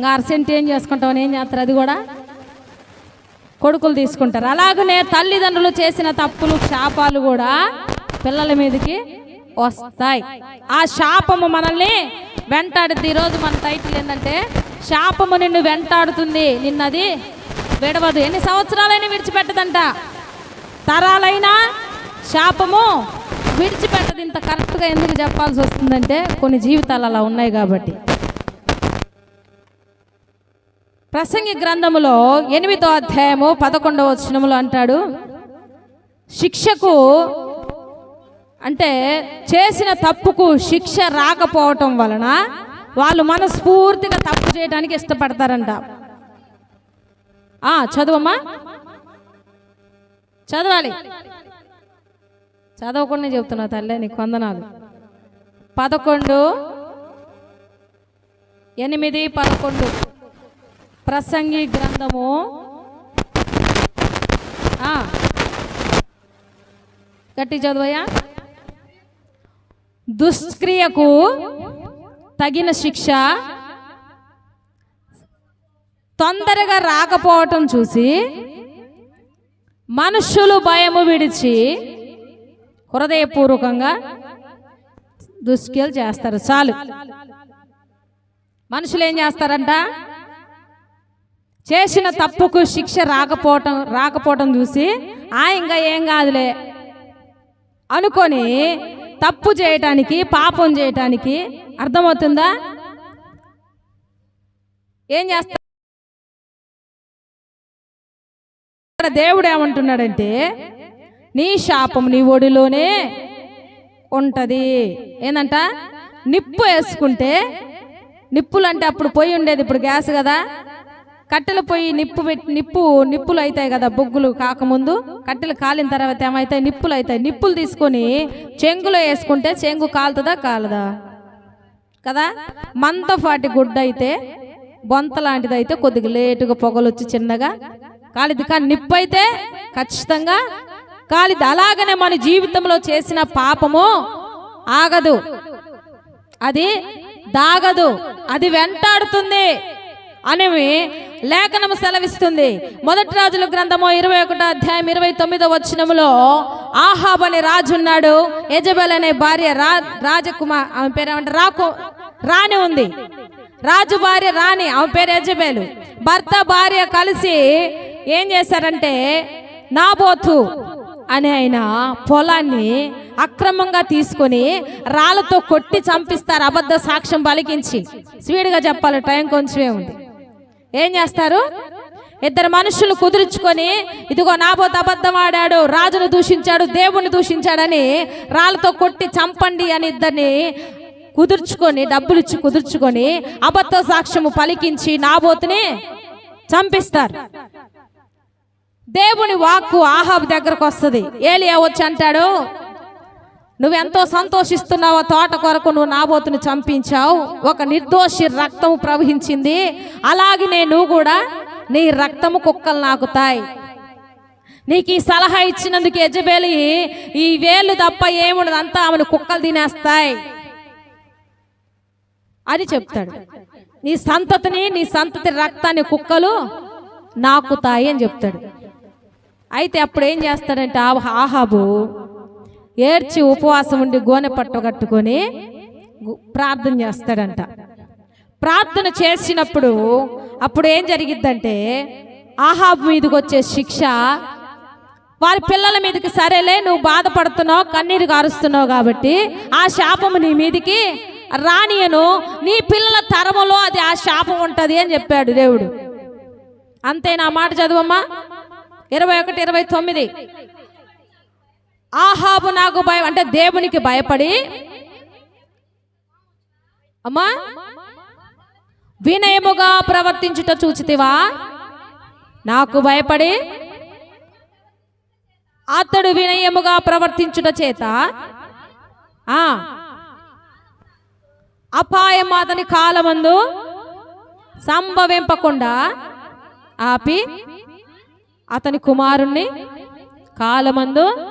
ఇంకా అరసెంట్ ఏం చేసుకుంటామని ఏం చేస్తారు? అది కూడా కొడుకులు తీసుకుంటారు. అలాగనే తల్లిదండ్రులు చేసిన తప్పులు శాపాలు కూడా పిల్లల మీదకి వస్తాయి. ఆ శాపము మనల్ని వెంటాడుతుంది ఈరోజు మన టైటిల్ ఏంటంటే శాపము నిన్ను వెంటాడుతుంది. నిన్నది విడవదు. ఎన్ని సంవత్సరాలైనా విడిచిపెట్టదంట. తరాలైనా శాపము విడిచిపెట్టదు. ఇంత కరెక్ట్గా ఎందుకు చెప్పాల్సి వస్తుందంటే కొన్ని జీవితాలు అలా ఉన్నాయి కాబట్టి. ప్రసంగి గ్రంథములో ఎనిమిదో అధ్యాయము పదకొండవ వచనములు అంటాడు శిక్షకు అంటే చేసిన తప్పుకు శిక్ష రాకపోవటం వలన వాళ్ళు మనస్ఫూర్తిగా తప్పు చేయడానికి ఇష్టపడతారంట. చదువమ్మా. చదవాలి. చదవకుండా చెబుతున్నా తల్లే నీకు వందనాలు. పదకొండు ఎనిమిది పదకొండు. ప్రసంగి గ్రంథము. గట్టి చదువయ్యా. దుష్క్రియకు తగిన శిక్ష. తొందరగా రాకపోవటం చూసి మనుషులు భయము విడిచి హృదయపూర్వకంగా దుష్క్రియలు చేస్తారు. చాలు. మనుషులు ఏం చేస్తారంట? చేసిన తప్పుకు శిక్ష రాకపోవటం రాకపోవటం చూసి ఆ ఇంకా ఏం కాదులే. అనుకొని తప్పు చేయటానికి పాపం చేయటానికి అర్థమవుతుందా? ఏం చేస్తా? దేవుడు ఏమంటున్నాడంటే నీ శాపం నీ ఒడిలోనే ఉంటది. ఏందంట? నిప్పు వేసుకుంటే నిప్పులు అంటే అప్పుడు పొయ్యి ఉండేది ఇప్పుడు గ్యాస్ కదా? కట్టెల పొయ్యి నిప్పు పెట్టి నిప్పు నిప్పులు అవుతాయి కదా బొగ్గులు కాకముందు. కట్టెలు కాలిన తర్వాత ఏమవుతాయి నిప్పులు అవుతాయి. నిప్పులు తీసుకొని చెంగులో వేసుకుంటే చెంగు కాలుతుందా? కాలదా? కదా? మందపాటి గుడ్డ అయితే బొంత లాంటిది అయితే కొద్దిగా లేటుగా పొగలు వచ్చి చిన్నగా కాలిది కానీ నిప్పు అయితే ఖచ్చితంగా కాలిది అలాగనే మన జీవితంలో చేసిన పాపము ఆగదు. అది దాగదు. అది వెంటాడుతుంది. అనేవి లేఖనము సెలవిస్తుంది. మొదటి రాజుల గ్రంథము ఇరవై ఒకటో అధ్యాయం ఇరవై తొమ్మిదో వచ్చినములో ఆహాబ్ అనే రాజు ఉన్నాడు. యజబెల్ అనే భార్య రా రాజకుమార్ ఆమె పేరు ఏమంటే రాకు రాణి ఉంది. రాజు భార్య రాణి ఆమె పేరు యజబేలు. భర్త భార్య కలిసి ఏం చేశారంటే నాబోతు అని ఆయన పొలాన్ని అక్రమంగా తీసుకొని రాళ్ళతో కొట్టి చంపిస్తారు అబద్ధ సాక్ష్యం పలికించి. స్పీడ్గా చెప్పాలి టైం కొంచెమే ఉంది. ఏం చేస్తారు? ఇద్దరు మనుషులు కుదుర్చుకొని ఇదిగో నాబోత్ అబద్ధం ఆడాడు రాజును దూషించాడు దేవుని దూషించాడని రాళ్ళతో కొట్టి చంపండి అని ఇద్దరిని కుదుర్చుకొని డబ్బులు ఇచ్చి కుదుర్చుకొని అబద్ధ సాక్ష్యము పలికించి నాబోతుని చంపిస్తారు. దేవుని వాక్కు ఆహాబ్ దగ్గరకు వస్తుంది. ఏలియా వచ్చి అంటాడు నువ్వెంతో సంతోషిస్తున్నావో తోట కొరకు నువ్వు నాబోతుని చంపించావు. ఒక నిర్దోషి రక్తము ప్రవహించింది. అలాగనే నువ్వు కూడా నీ రక్తము కుక్కలు నాకుతాయి. నీకు ఈ సలహా ఇచ్చినందుకు యజబేలి ఈ వేలు తప్ప ఏముండదు అంతా ఆమెను కుక్కలు తినేస్తాయి అని చెప్తాడు. నీ సంతతిని నీ సంతతి రక్తాన్ని కుక్కలు నాకుతాయి అని చెప్తాడు. అయితే అప్పుడు ఏం చేస్తాడంటే ఆహాబు ఏడ్చి ఉపవాసం ఉండి గోనె పట్టు కట్టుకొని ప్రార్థన చేస్తాడంట. ప్రార్థన చేసినప్పుడు అప్పుడు ఏం జరిగిద్దంటే ఆహాబ్ మీదకి వచ్చే శిక్ష వారి పిల్లల మీదకి సరేలే నువ్వు బాధపడుతున్నావు కన్నీరు కారుస్తున్నావు కాబట్టి ఆ శాపము నీ మీదికి రానియను నీ పిల్లల తరములో అది ఆ శాపం ఉంటుంది అని చెప్పాడు దేవుడు. అంతే నా మాట చదువమ్మా. ఇరవై ఒకటి ఇరవై తొమ్మిది. ఆహాబు నాకు భయం అంటే దేవునికి భయపడి. అమ్మా వినయముగా ప్రవర్తించుట చూచితివా? నాకు భయపడి. అతడు వినయముగా ప్రవర్తించుట చేత. అపాయం అతని కాలమందు సంభవింపకుండా ఆపి అతని కుమారుణ్ణి కాలమందు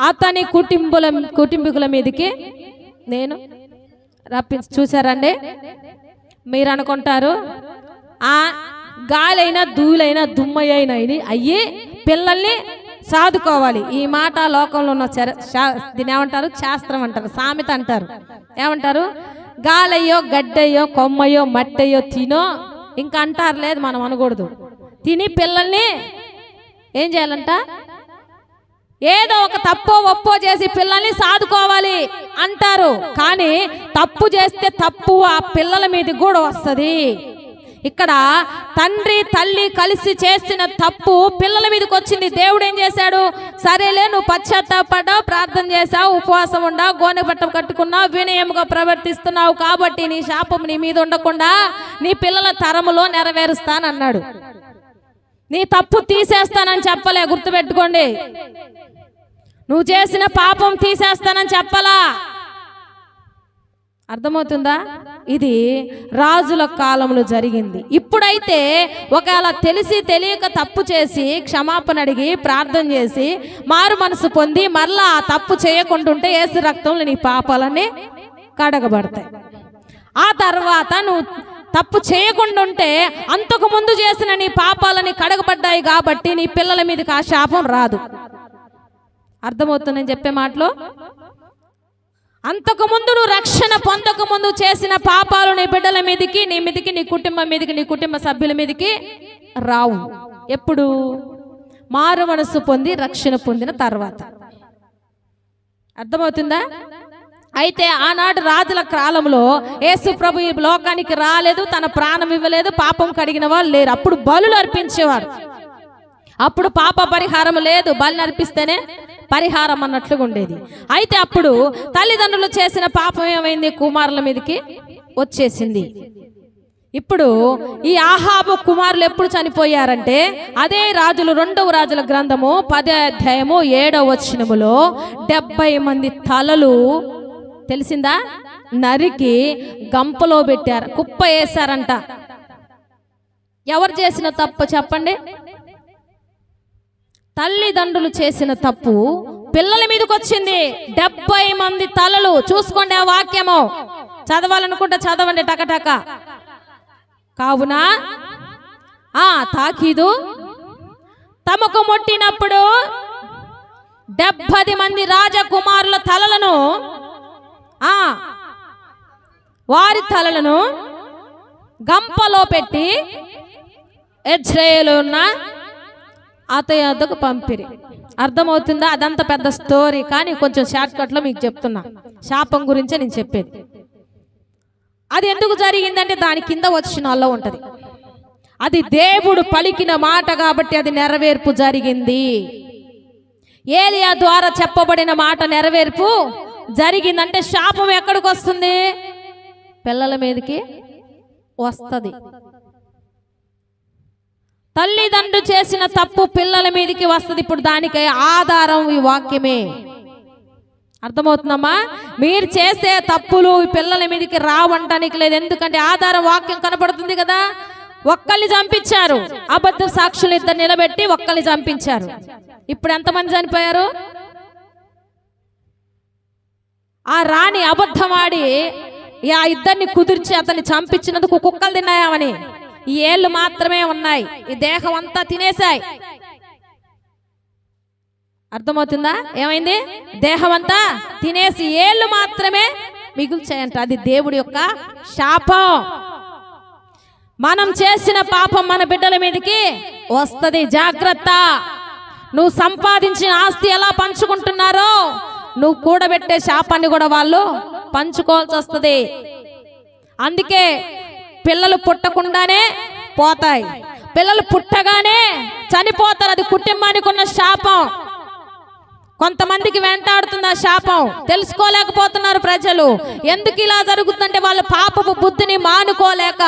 అతని కుటుంబుల కుటుంబీకుల మీదకి నేను రప్పి చూసారండి మీరు అనుకుంటారు ఆ గాలైనా ధూళైనా దుమ్మయ్యైనా అయ్యి పిల్లల్ని సాదుకోవాలి. ఈ మాట లోకంలో ఉన్న చర శా- ఏమంటారు? శాస్త్రం అంటారు సామెత అంటారు. ఏమంటారు? గాలయ్యో గడ్డయ్యో కొమ్మయ్యో మట్టయ్యో తినో ఇంకా అంటారు లేదు మనం అనకూడదు. తిని పిల్లల్ని ఏం చేయాలంట? ఏదో ఒక తప్పో ఒప్పో చేసి పిల్లల్ని సాదుకోవాలి అంటారు. కానీ తప్పు చేస్తే తప్పు ఆ పిల్లల మీద కూడా వస్తుంది. ఇక్కడ తండ్రి తల్లి కలిసి చేసిన తప్పు పిల్లల మీదకి వచ్చింది. దేవుడు ఏం చేశాడు? సరేలే నువ్వు పశ్చాత్తాపడ్డావు ప్రార్థన చేసావు ఉపవాసం ఉండావు గోనె పట్ట కట్టుకున్నావు వినయముగా ప్రవర్తిస్తున్నావు కాబట్టి నీ శాపం నీ మీద ఉండకుండా నీ పిల్లల తరములో నెరవేరుస్తానన్నాడు. నీ తప్పు తీసేస్తానని చెప్పలే గుర్తుపెట్టుకోండి. నువ్వు చేసిన పాపం తీసేస్తానని చెప్పలా. అర్థమవుతుందా? ఇది రాజుల కాలంలో జరిగింది. ఇప్పుడైతే ఒకవేళ తెలిసి తెలియక తప్పు చేసి క్షమాపణ అడిగి ప్రార్థన చేసి మారు మనసు పొంది మరలా ఆ తప్పు చేయకుండా ఉంటే ఏసు రక్తంలో నీ పాపాలన్నీ కడగబడతాయి. ఆ తర్వాత నువ్వు తప్పు చేయకుండా ఉంటే అంతకు ముందు చేసిన నీ పాపాలని కడగబడ్డాయి కాబట్టి నీ పిల్లల మీదకి ఆ శాపం రాదు. అర్థమవుతుందని చెప్పే మాటలో అంతకు ముందు నువ్వు రక్షణ పొందక ముందు చేసిన పాపాలు నీ బిడ్డల మీదకి నీ మీదకి నీ కుటుంబం మీదకి నీ కుటుంబ సభ్యుల మీదకి రావు. ఎప్పుడు? మారు మనసు పొంది రక్షణ పొందిన తర్వాత. అర్థమవుతుందా? అయితే ఆనాడు రాజుల కాలంలో యేసు ప్రభు ఈ లోకానికి రాలేదు తన ప్రాణం ఇవ్వలేదు పాపం కడిగిన వాళ్ళు లేరు. అప్పుడు బలులు అర్పించేవారు. అప్పుడు పాప పరిహారం లేదు బలి అర్పిస్తేనే పరిహారం అన్నట్లుగా ఉండేది. అయితే అప్పుడు తల్లిదండ్రులు చేసిన పాపం ఏమైంది? కుమారుల మీదకి వచ్చేసింది. ఇప్పుడు ఈ ఆహాబు కుమారులు ఎప్పుడు చనిపోయారంటే అదే రాజులు రెండవ రాజుల గ్రంథము పదే అధ్యాయము ఏడవ వచనములో డెబ్బై మంది తలలు తెలిసిందా? నరికి గంపలో పెట్టారు. కుప్ప వేశారంట. ఎవరు చేసిన తప్పు చెప్పండి? తల్లిదండ్రులు చేసిన తప్పు పిల్లల మీదకి వచ్చింది డెబ్బై మంది తలలు. చూసుకోండి ఆ వాక్యము. చదవాలనుకుంటే చదవండి టకటక కావున ఆ తాకీదు. తమకు ముట్టినప్పుడు డెబ్బది మంది రాజకుమారుల తలలను వారి తలలను గంపలో పెట్టి ఎజ్రేయులు ఉన్న అతని వద్దకు పంపిరి. అర్థమవుతుందా? అదంత పెద్ద స్టోరీ. కానీ కొంచెం షార్ట్ కట్లో మీకు చెప్తున్నా. శాపం గురించే నేను చెప్పేది. అది ఎందుకు జరిగిందంటే దాని కింద వచ్చినాల్లో ఉంటుంది. అది దేవుడు పలికిన మాట కాబట్టి అది నెరవేర్పు జరిగింది. ఏలియా ద్వారా చెప్పబడిన మాట నెరవేర్పు జరిగిందంటే శాపం ఎక్కడికి వస్తుంది? పిల్లల మీదకి వస్తుంది. తల్లిదండ్రులు చేసిన తప్పు పిల్లల మీదకి వస్తుంది. ఇప్పుడు దానికి ఆధారం ఈ వాక్యమే. అర్థమవుతుందమ్మా? మీరు చేసే తప్పులు ఈ పిల్లల మీదకి రావంటానికి లేదు. ఎందుకంటే ఆధారం వాక్యం కనపడుతుంది కదా? ఒక్కళ్ళని చంపించారు. అబద్ధ సాక్షులు ఇద్దరు నిలబెట్టి ఒక్కళ్ళని చంపించారు. ఇప్పుడు ఎంతమంది చనిపోయారు? ఆ రాణి అబద్ధమాడి ఆ ఇద్దరిని కుదిర్చి అతన్ని చంపించినందుకు కుక్కలు తిన్నాయామని. ఈ ఏళ్ళు మాత్రమే ఉన్నాయి. ఈ దేహం అంతా తినేశాయి. అర్థమవుతుందా? ఏమైంది? దేహం అంతా తినేసి ఏళ్ళు మాత్రమే మిగుల్చాయంట. అది దేవుడి యొక్క శాపం. మనం చేసిన పాపం మన బిడ్డల మీదకి వస్తుంది. జాగ్రత్త. నువ్వు సంపాదించిన ఆస్తి ఎలా పంచుకుంటున్నారో నువ్వు కూడబెట్టే శాపాన్ని కూడా వాళ్ళు పంచుకోవాల్సి వస్తుంది. అందుకే పిల్లలు పుట్టకుండానే పోతాయి. పిల్లలు పుట్టగానే చనిపోతారు. అది కుటుంబానికి ఉన్న శాపం. కొంతమందికి వెంటాడుతుంది ఆ శాపం. తెలుసుకోలేకపోతున్నారు ప్రజలు. ఎందుకు ఇలా జరుగుతుందంటే వాళ్ళ పాపపు బుద్ధిని మానుకోలేక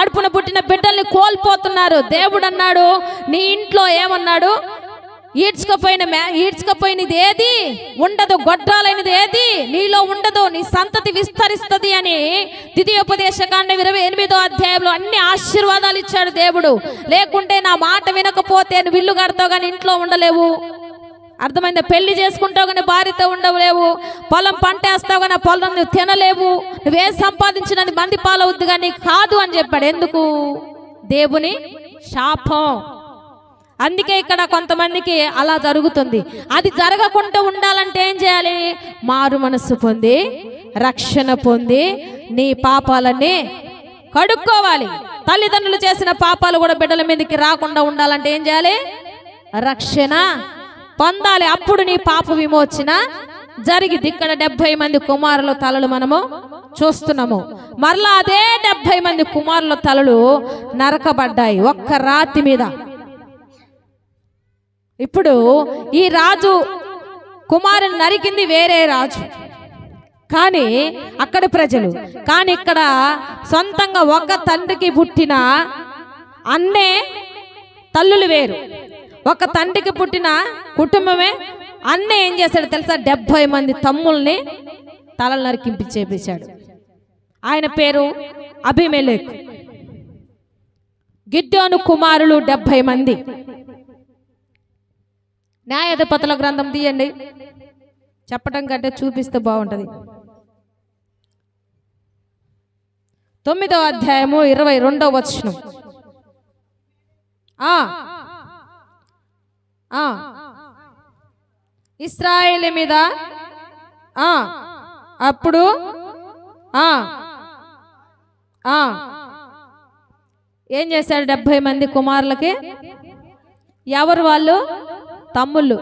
కడుపున పుట్టిన బిడ్డల్ని కోల్పోతున్నారు. దేవుడు అన్నాడు నీ ఇంట్లో ఏమన్నాడు? ఈడ్చుకపోయిన మే ఈడ్చుకపోయినది ఏది? ఉండదు గొడ్రాలైనది ఏది? నీలో ఉండదు నీ సంతతి విస్తరిస్తుంది అని ద్వితీయోపదేశకాండ ఇరవై ఎనిమిదో అధ్యాయంలో అన్ని ఆశీర్వాదాలు ఇచ్చాడు దేవుడు. లేకుంటే నా మాట వినకపోతే నువ్వు ఇల్లు కడతావు కానీ ఇంట్లో ఉండలేవు. అర్థమైందా? పెళ్ళి చేసుకుంటావు కానీ భార్యతో ఉండలేవు. పొలం పంట వేస్తావు కానీ ఆ పొలం నువ్వు తినలేవు. నువ్వేం సంపాదించినది మంది పాలవుద్ది కానీ కాదు అని చెప్పాడు. ఎందుకు? దేవుని శాపం. అందుకే ఇక్కడ కొంతమందికి అలా జరుగుతుంది. అది జరగకుండా ఉండాలంటే ఏం చేయాలి? మారు మనస్సు పొంది రక్షణ పొంది నీ పాపాలన్నీ కడుక్కోవాలి. తల్లిదండ్రులు చేసిన పాపాలు కూడా బిడ్డల మీదకి రాకుండా ఉండాలంటే ఏం చేయాలి? రక్షణ పొందాలి. అప్పుడు నీ పాప విమోచన జరిగింది ఇక్కడ డెబ్బై మంది కుమారుల తలలు మనము చూస్తున్నాము. మరలా అదే డెబ్బై మంది కుమారుల తలలు నరకబడ్డాయి. ఒక్క రాతి మీద ఇప్పుడు ఈ రాజు కుమారుని నరికింది వేరే రాజు. కానీ అక్కడ ప్రజలు కానీ ఇక్కడ సొంతంగా ఒక తండ్రికి పుట్టిన అన్నే తల్లులు వేరు. ఒక తండ్రికి పుట్టిన కుటుంబమే అన్నే ఏం చేశాడు తెలుసా? డెబ్భై మంది తమ్ముల్ని తలలు నరికింపించేపించాడు ఆయన పేరు అభిమెలేక్ గిడ్డోను కుమారులు డెబ్భై మంది. న్యాయాధిపతుల గ్రంథం తీయండి. చెప్పటం కంటే చూపిస్తే బాగుంటుంది. తొమ్మిదవ అధ్యాయము ఇరవై రెండవ వచనం. ఆ ఇస్రాయేల్ మీద అప్పుడు ఏం చేశాడు డెబ్భై మంది కుమారులకి? ఎవరు వాళ్ళు? తమ్ముళ్ళు.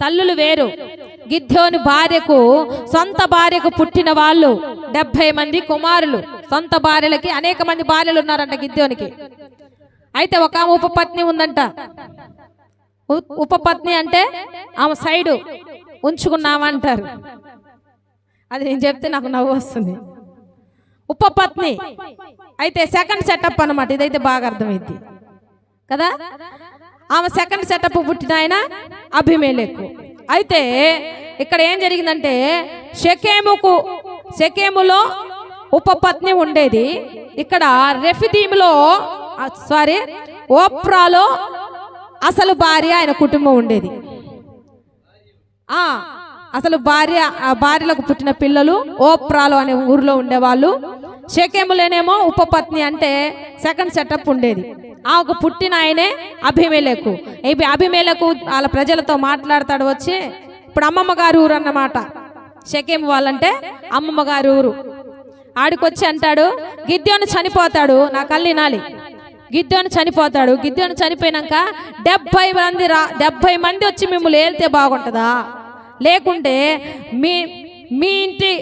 తల్లులు వేరు. గిద్యోని భార్యకు సొంత భార్యకు పుట్టిన వాళ్ళు డెబ్భై మంది కుమారులు. సొంత భార్యలకి అనేక మంది భార్యలు ఉన్నారంట గిద్యోనికి. అయితే ఒక ఆమె ఉపపత్ని ఉందంట. ఉపపత్ని అంటే ఆమె సైడు ఉంచుకున్నామంటారు. అది నేను చెప్తే నాకు నవ్వు వస్తుంది. ఉపపత్ని అయితే సెకండ్ సెటప్ అనమాట ఇదైతే బాగా అర్థమైంది. కదా? ఆమె సెకండ్ సెటప్ పుట్టిన ఆయన అభిమేలేకు. అయితే ఇక్కడ ఏం జరిగిందంటే షకేముకు షకేములో ఉపపత్ని ఉండేది. ఇక్కడ రెఫిదీములో సారీ ఓప్రాలో అసలు భార్య ఆయన కుటుంబం ఉండేది. అసలు భార్య ఆ భార్యలకు పుట్టిన పిల్లలు ఓప్రాలు అనే ఊర్లో ఉండేవాళ్ళు. షకేములేనేమో ఉపపత్ని అంటే సెకండ్ సెటప్ ఉండేది. ఆ ఒక పుట్టిన ఆయనే అభిమేలకు. ఇవి అభిమేలకు వాళ్ళ ప్రజలతో మాట్లాడతాడు వచ్చి ఇప్పుడు అమ్మమ్మ గారి ఊరు అన్నమాట. షకేము వాళ్ళంటే అమ్మమ్మ గారి ఊరు. ఆడికొచ్చి అంటాడు గిద్యోను చనిపోతాడు నా కళ్ళు వినాలి గిద్యోను చనిపోతాడు గిద్యోను చనిపోయినాక డెబ్బై మంది రా డెబ్బై మంది వచ్చి మిమ్మల్ని ఏలితే బాగుంటుందా? లేకుంటే మీ మీ ఇంటి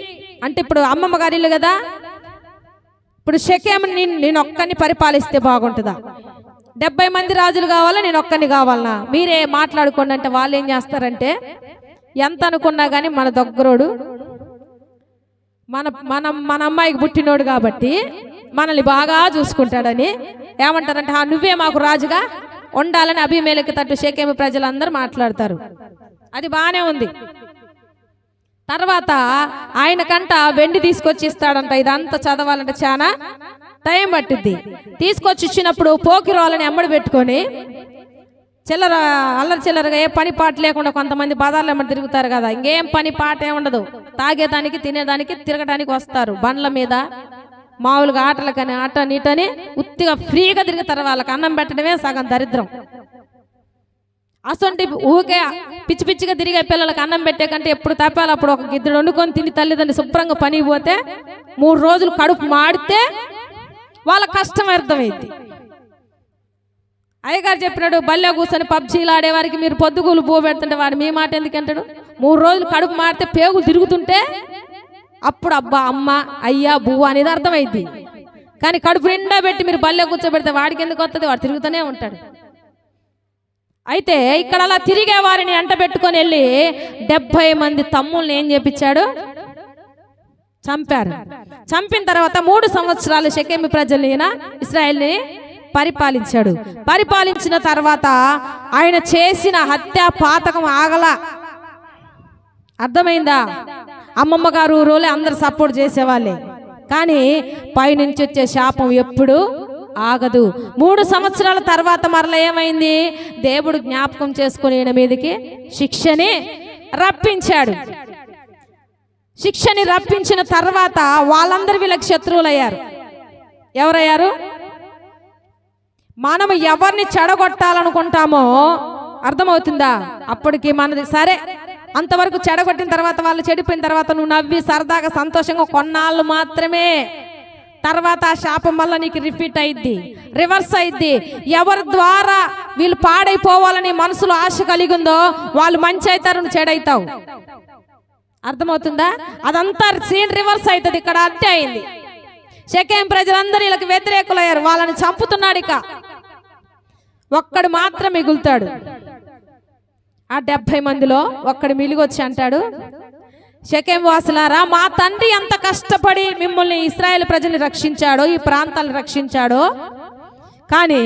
అంటే ఇప్పుడు అమ్మమ్మ గారి ఇల్లు కదా? ఇప్పుడు షకేం నేను నేను ఒక్కని పరిపాలిస్తే బాగుంటుందా? డెబ్బై మంది రాజులు కావాలా? నేను ఒక్కరిని కావాలనా? మీరే మాట్లాడుకోండి అంటే వాళ్ళు ఏం చేస్తారంటే ఎంత అనుకున్నా కానీ మన దగ్గరోడు మన మనం మన అమ్మాయికి పుట్టినోడు కాబట్టి మనల్ని బాగా చూసుకుంటాడని ఏమంటారంటే "ఆ, నువ్వే మాకు రాజుగా? ఉండాలని అభిమేలకి తట్టు షేకేమి ప్రజలందరూ మాట్లాడతారు. అది బాగానే ఉంది. తర్వాత ఆయనకంట వెండి తీసుకొచ్చి ఇస్తాడంట ఇదంతా చదవాలంటే చాలా టైం పట్టుద్ది. తీసుకొచ్చి ఇచ్చినప్పుడు పోకిరాలని ఎమ్మడి పెట్టుకొని చిల్లర అల్లరి చిల్లరగా ఏ పని పాట లేకుండా కొంతమంది బజార్లో ఎమ్మడి తిరుగుతారు కదా ఇంకేం పని పాట ఏముండదు ఉండదు. తాగేదానికి తినేదానికి తిరగడానికి వస్తారు బండ్ల మీద. మామూలుగా ఆటలకని ఆట నీటని ఉత్తిగా ఫ్రీగా తిరుగుతారు వాళ్ళకి అన్నం పెట్టడమే సగం దరిద్రం. అసొంటి ఊకే పిచ్చి పిచ్చిగా తిరిగే పిల్లలకు అన్నం పెట్టే కంటే ఎప్పుడు తప్పాలి అప్పుడు ఒక గిద్దెడు వండుకొని తిని తల్లిదండ్రులు శుభ్రంగా పని పోతే మూడు రోజులు కడుపు మాడితే వాళ్ళ కష్టం అర్థమైంది. అయ్యగారు చెప్పినాడు బల్లె కూర్చొని పబ్జీలు ఆడేవారికి మీరు పొద్దుగూలు పువ్వు పెడుతుంటే వాడు మీ మాట ఎందుకంటాడు మూడు రోజులు కడుపు మాడితే పేగులు తిరుగుతుంటే అప్పుడు అబ్బా అమ్మ అయ్యా బువ్వ అనేది అర్థమైంది. కానీ కడుపు నిండా పెట్టి మీరు బల్లె కూర్చోబెడితే వాడికి ఎందుకు వస్తుంది వాడు తిరుగుతూనే ఉంటాడు. అయితే ఇక్కడ అలా తిరిగే వారిని అంట పెట్టుకొని వెళ్ళి డెబ్బై మంది తమ్ముల్ని ఏం చేపించాడు? చంపారు. చంపిన తర్వాత మూడు సంవత్సరాలు షకేమి ప్రజలైన ఈయన ఇస్రాయల్ని పరిపాలించాడు. పరిపాలించిన తర్వాత ఆయన చేసిన హత్య పాతకం ఆగల. అర్థమైందా? అమ్మమ్మ గారు రోలే అందరు సపోర్ట్ చేసేవాళ్ళే. కానీ పైనుంచి వచ్చే శాపం ఎప్పుడు ఆగదు. మూడు సంవత్సరాల తర్వాత మరల ఏమైంది? దేవుడు జ్ఞాపకం చేసుకుని ఈయన మీదకి శిక్షని రప్పించాడు. శిక్షని రప్పించిన తర్వాత వాళ్ళందరూ వీళ్ళకి శత్రువులయ్యారు. ఎవరయ్యారు? మనం ఎవరిని చెడగొట్టాలనుకుంటామో అర్థమవుతుందా? అప్పటికి మనది సరే అంతవరకు చెడగొట్టిన తర్వాత వాళ్ళు చెడిపోయిన తర్వాత నువ్వు నవ్వి సరదాగా సంతోషంగా కొన్నాళ్ళు మాత్రమే. తర్వాత ఆ శాపం వల్ల నీకు రిపీట్ అయింది రివర్స్ అయింది ఎవరి ద్వారా వీళ్ళు పాడైపోవాలని మనసులో ఆశ కలిగిందో వాళ్ళు మంచి అవుతారు నువ్వు చెడైతావు. అర్థమవుతుందా? అదంతా సీన్ రివర్స్ అవుతుంది. ఇక్కడ అంతే అయింది. షకేం ప్రజలందరూ వీళ్ళకి వ్యతిరేకులయ్యారు. వాళ్ళని చంపుతున్నాడు ఇక. ఒక్కడు మాత్రం మిగులుతాడు. ఆ డెబ్భై మందిలో ఒక్కడు మిలిగొచ్చి అంటాడు షకేం వాసులారా మా తండ్రి ఎంత కష్టపడి మిమ్మల్ని ఇస్రాయేల్ ప్రజల్ని రక్షించాడో ఈ ప్రాంతాలను రక్షించాడో కానీ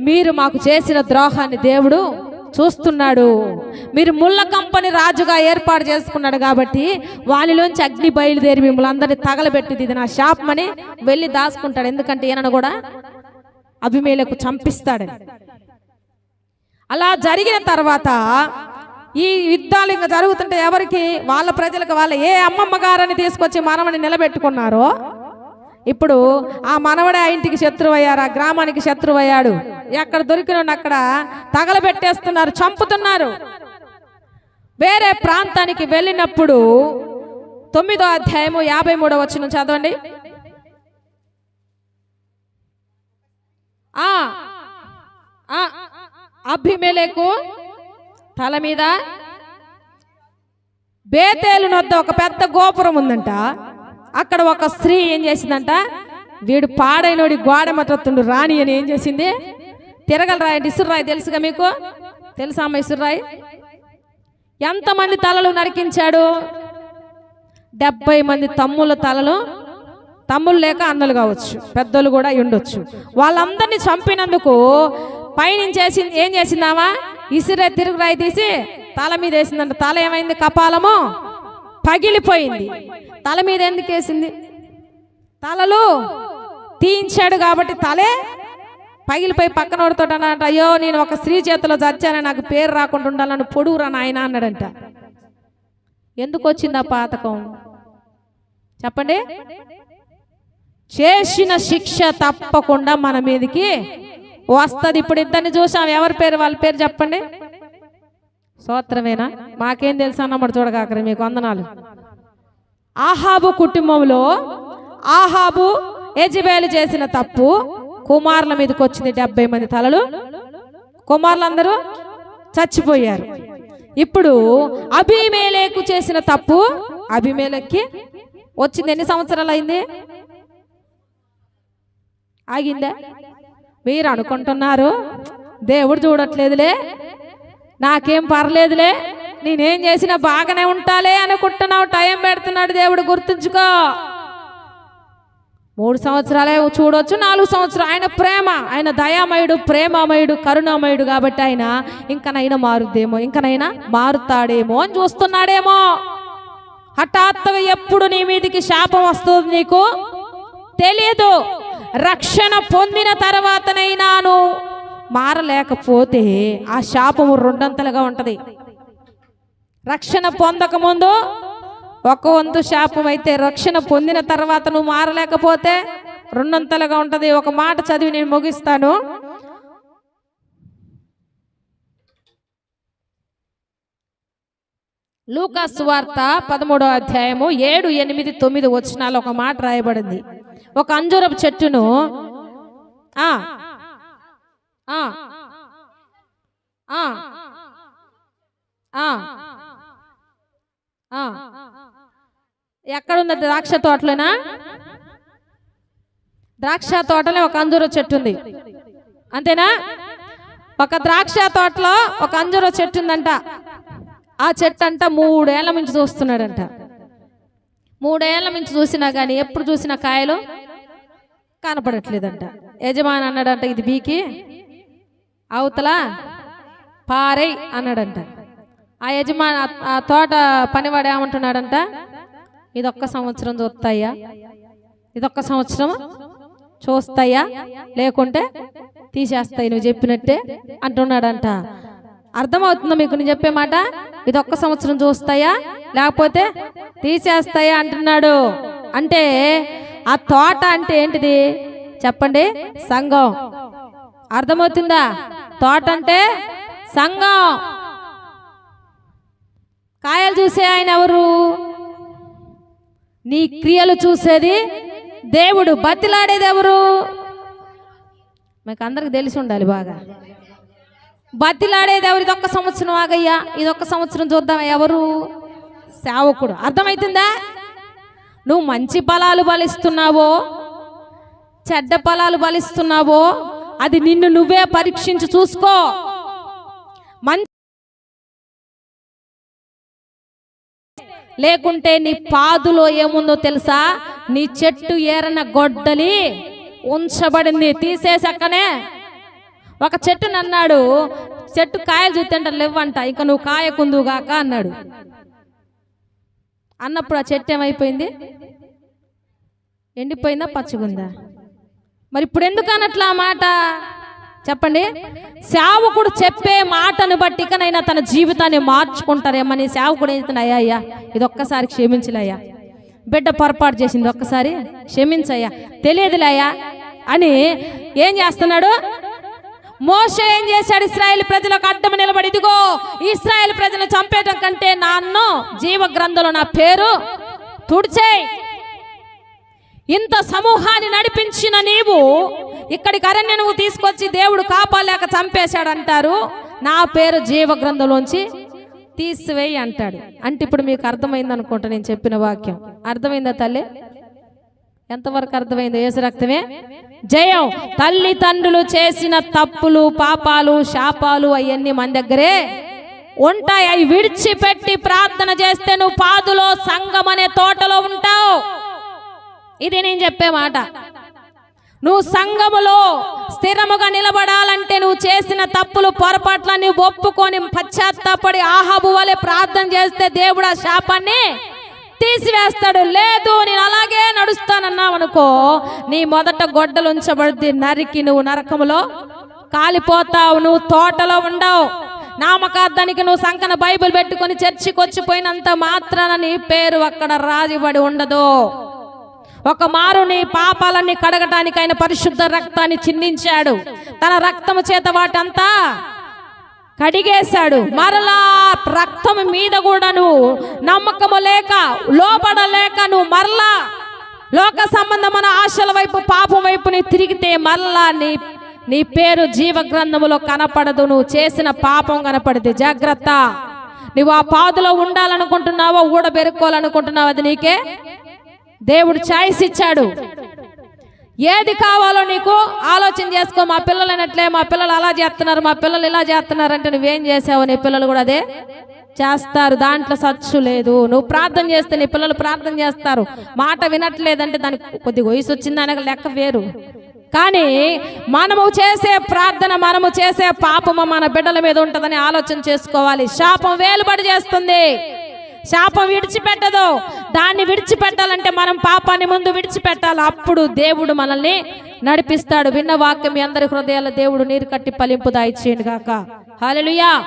మీరు మాకు చేసిన ద్రోహాన్ని దేవుడు చూస్తున్నాడు. మీరు ముళ్ళ కంపని రాజుగా ఏర్పాటు చేసుకున్నాడు కాబట్టి వాళ్ళలోంచి అగ్ని బయలుదేరి మిమ్మల్ని అందరినీ తగలబెట్టింది ఇది నా శాపమని వెళ్ళి దాచుకుంటాడు. ఎందుకంటే ఈయనను కూడా అభిమేలకు చంపిస్తాడని. అలా జరిగిన తర్వాత ఈ యుద్ధాలు ఇంకా జరుగుతుంటే ఎవరికి? వాళ్ళ ప్రజలకు వాళ్ళ ఏ అమ్మమ్మ గారని తీసుకొచ్చి మనవని నిలబెట్టుకున్నారో? ఇప్పుడు ఆ మనవడే ఆ ఇంటికి శత్రువయ్యారు ఆ గ్రామానికి శత్రువయ్యాడు. ఎక్కడ దొరికిన అక్కడ తగలబెట్టేస్తున్నారు చంపుతున్నారు. వేరే ప్రాంతానికి వెళ్ళినప్పుడు తొమ్మిదో అధ్యాయము యాభై మూడో వచ్చిన చదవండి. ఆ తల మీద బేతేలు నొద్ద ఒక పెద్ద గోపురం ఉందంట. అక్కడ ఒక స్త్రీ ఏం చేసిందంట వీడు పాడైనోడి గోడ మతొత్తుండు రాణి అని ఏం చేసింది? తిరగలరాయి అంటే ఇసుర్రాయి తెలుసుగా మీకు? తెలుసా అమ్మ ఇసుర్రాయి? ఎంతమంది తలలు నరికించాడు? డెబ్బై మంది తమ్ముల తలలు తమ్ముళ్ళు లేక అన్నలు కావచ్చు పెద్దలు కూడా ఉండొచ్చు. వాళ్ళందరినీ చంపినందుకు పైనుంచి ఏం చేసిందామా? ఇసిరే తిరుగురాయి తీసి తల మీద వేసిందంట. తల ఏమైంది? కపాలము పగిలిపోయింది. తల మీద ఎందుకు వేసింది? తలలు తీయించాడు కాబట్టి తలే పగిలిపోయి పక్కన అన్నట్టు అయ్యో నేను ఒక స్త్రీ చేతిలో చచ్చానని నాకు పేరు రాకుండా ఉండాలని పొడుగురా నాయన అన్నాడంట. ఎందుకు వచ్చింది ఆ పాతకం? చెప్పండి. చేసిన శిక్ష తప్పకుండా మన మీదకి వస్తుంది. ఇప్పుడు ఇద్దరిని చూసాం ఎవరి పేరు వాళ్ళ పేరు చెప్పండి. సోత్రమేనా? మాకేం తెలుసు అన్నమాట చూడగాకరి మీకు వందనాలు. ఆహాబు కుటుంబంలో ఆహాబు యజబేలు చేసిన తప్పు కుమారుల మీదకి వచ్చింది డెబ్బై మంది తలలు. కుమారులందరూ చచ్చిపోయారు. ఇప్పుడు అభిమేలేకు చేసిన తప్పు అభిమేలకి వచ్చింది ఎన్ని సంవత్సరాలు అయింది? ఆగిందా? మీరు అనుకుంటున్నారు దేవుడు చూడట్లేదులే నాకేం పర్లేదులే నేనేం చేసినా బాగానే ఉంటాలే అనుకుంటున్నావు టైం పెడుతున్నాడు దేవుడు గుర్తుంచుకో. మూడు సంవత్సరాలే చూడొచ్చు నాలుగు సంవత్సరాలు. ఆయన ప్రేమ ఆయన దయామయుడు ప్రేమమయుడు కరుణామయుడు కాబట్టి ఆయన ఇంకనైనా మారుద్దేమో ఇంకనైనా మారుతాడేమో అని చూస్తున్నాడేమో. హఠాత్తుగా ఎప్పుడు నీ మీదికి శాపం వస్తుంది నీకు? తెలియదు రక్షణ పొందిన తర్వాతనైనాను మారలేకపోతే ఆ శాపము రెండంతలుగా ఉంటది. రక్షణ పొందక ముందు ఒక వంతు శాపం అయితే రక్షణ పొందిన తర్వాత నువ్వు మారలేకపోతే రెండంతలుగా ఉంటుంది. ఒక మాట చదివి నేను ముగిస్తాను. లూకాస్ వార్త పదమూడో అధ్యాయము ఏడు ఎనిమిది తొమ్మిది వచ్చినాలు ఒక మాట రాయబడింది. ఒక అంజూరపు చెట్టును ఆ ఆ ఆ ఎక్కడుంది ద్రాక్ష తోటలోనా? ద్రాక్ష తోటలో ఒక అంజూర చెట్టు ఉంది. అంతేనా? ఒక ద్రాక్ష తోటలో ఒక అంజూర చెట్టు ఉందంట. ఆ చెట్టు అంట మూడేళ్ళ నుంచి చూస్తున్నాడంట. మూడేళ్ళ నుంచి చూసినా కానీ ఎప్పుడు చూసినా కాయలు కనపడట్లేదంట. యజమాని అన్నాడంట ఇది బీకి అవతల పారై అన్నాడంట. ఆ యజమాని ఆ- ఆ తోట పనివాడు ఏమంటున్నాడంట ఇదొక్క సంవత్సరం చూస్తాయా? ఇదొక్క సంవత్సరం చూస్తాయా? లేకుంటే తీసేస్తాయి నువ్వు చెప్పినట్టే అంటున్నాడంట. అర్థమవుతుందా మీకు నేను చెప్పే మాట? ఇది ఒక్క సంవత్సరం చూస్తాయా? లేకపోతే తీసేస్తాయా అంటున్నాడు. అంటే ఆ తోట అంటే ఏంటిది? చెప్పండి. సంఘం. అర్థమవుతుందా? తోట అంటే సంఘం. కాయలు చూసే ఆయన ఎవరు? నీ క్రియలు చూసేది దేవుడు. బతిలాడేది ఎవరు? మీకు అందరికి తెలిసి ఉండాలి బాగా. బతిలాడేది ఎవరు? ఇదొక్క సంవత్సరం ఆగయ్యా. ఇదొక్క సంవత్సరం చూద్దాం ఎవరు? సేవకుడు. అర్థమవుతుందా నువ్వు మంచి ఫలాలు బలిస్తున్నావో చెడ్డ ఫలాలు బలిస్తున్నావో అది నిన్ను నువ్వే పరీక్షించి చూసుకో. మంచి లేకుంటే నీ పాదులో ఏముందో తెలుసా? నీ చెట్టు ఏరన గొడ్డలి ఉంచబడింది. తీసేసక్కనే ఒక చెట్టుని అన్నాడు చెట్టు కాయలు చూస్తుంటే లేవంట. ఇక నువ్వు కాయకుందుగాక అన్నాడు. అన్నప్పుడు ఆ చెట్టు ఏమైపోయింది? ఎండిపోయిందా? పచ్చగుందా? మరి ఇప్పుడు ఎందుకు అనట్లా ఆ మాట? చెప్పండి? సేవకుడు చెప్పే మాటను బట్టి ఇకనైనా తన జీవితాన్ని మార్చుకుంటారేమని సేవకుడు ఏదైనా అయ్యా అయ్యా ఇది ఒక్కసారి క్షమించలేయ్యా. బిడ్డ పొరపాటు చేసింది ఒక్కసారి క్షమించయ్యా. తెలియదులేయ్యా అని ఏం చేస్తున్నాడు? మోషే ఏం చేశాడు? ఇస్రాయేల్ ప్రజలకు అడ్డం నిలబడి ఇదిగో ఇస్రాయేల్ ప్రజలు చంపేయటం కంటే నాన్ను జీవ గ్రంథంలో నా పేరు తుడిచేయి. ఇంత సమూహాన్ని నడిపించిన నీవు ఇక్కడికి అరణ్య నువ్వు తీసుకొచ్చి దేవుడు కాపాలేక చంపేశాడంటారు. నా పేరు జీవగ్రంథంలోంచి తీసివేయి అంటాడు. అంటే ఇప్పుడు మీకు అర్థమైంది అనుకుంటా నేను చెప్పిన వాక్యం. అర్థమైందా తల్లి? ఎంతవరకు అర్థమైంది? ఏసు రక్తమే? జయం. తల్లిదండ్రులు చేసిన తప్పులు పాపాలు శాపాలు అవన్నీ మన దగ్గరే ఉంటాయి. అవి విడిచిపెట్టి ప్రార్థన చేస్తే నువ్వు పాదులో సంఘం అనే తోటలో ఉంటావు. ఇది నేను చెప్పే మాట. నువ్వు సంఘములో స్థిరముగా నిలబడాలంటే నువ్వు చేసిన తప్పులు పొరపాట్లన్నీ ఒప్పుకొని పశ్చాత్తాపడి ఆహాబు వలె ప్రార్థన చేస్తే దేవుడు ఆ శాపాన్ని తీసివేస్తాడు. లేదు నేను అలాగే నడుస్తానన్నావు అనుకో నీ మొదట గొడ్డలు ఉంచబడితే నరికి నువ్వు నరకములో కాలిపోతావు నువ్వు తోటలో ఉండవు. నామకార్థానికి నువ్వు సంకన బైబిల్ పెట్టుకొని చర్చికి వచ్చిపోయినంత మాత్రాన నీ పేరు అక్కడ రాజిబడి ఉండదు. ఒక మారు నీ పాపాలన్నీ కడగటానికి ఆయన పరిశుద్ధ రక్తాన్ని చిందించాడు. తన రక్తము చేత వాటంతా కడిగేశాడు. మరలా రక్తం మీద కూడా నువ్వు నమ్మకము లేక లోపడలేక నువ్వు మరలా లోక సంబంధమైన ఆశల వైపు పాపం వైపు నీ తిరిగితే మరలా నీ నీ పేరు జీవ గ్రంథములో కనపడదు. నువ్వు చేసిన పాపం కనపడదు. జాగ్రత్త. నువ్వు ఆ పాదులో ఉండాలనుకుంటున్నావో ఊడబెరుక్కోవాలనుకుంటున్నావు అది నీకే దేవుడు ఛాయిస్ ఇచ్చాడు. ఏది కావాలో నీకు ఆలోచన చేసుకో. మా పిల్లలు అన్నట్లే మా పిల్లలు అలా చేస్తున్నారు మా పిల్లలు ఇలా చేస్తున్నారు అంటే నువ్వేం చేసావు? నీ పిల్లలు కూడా అదే చేస్తారు. దాంట్లో సచ్చు లేదు. నువ్వు ప్రార్థన చేస్తే నీ పిల్లలు ప్రార్థన చేస్తారు. మాట వినట్లేదంటే దానికి కొద్ది వయసు వచ్చింది అనగా లెక్క వేరు. కానీ మనము చేసే ప్రార్థన మనము చేసే పాపము మన బిడ్డల మీద ఉంటుందని ఆలోచన చేసుకోవాలి. శాపం వేలుబడి చేస్తుంది. శాపం విడిచిపెట్టదు. దాన్ని విడిచిపెట్టాలంటే మనం పాపాన్ని ముందు విడిచిపెట్టాలి. అప్పుడు దేవుడు మనల్ని నడిపిస్తాడు. విన్న వాక్యం అందరి హృదయాల దేవుడు నీరు కట్టి ఫలింపు దాయిచ్చేయండి కాక హాలెలుయా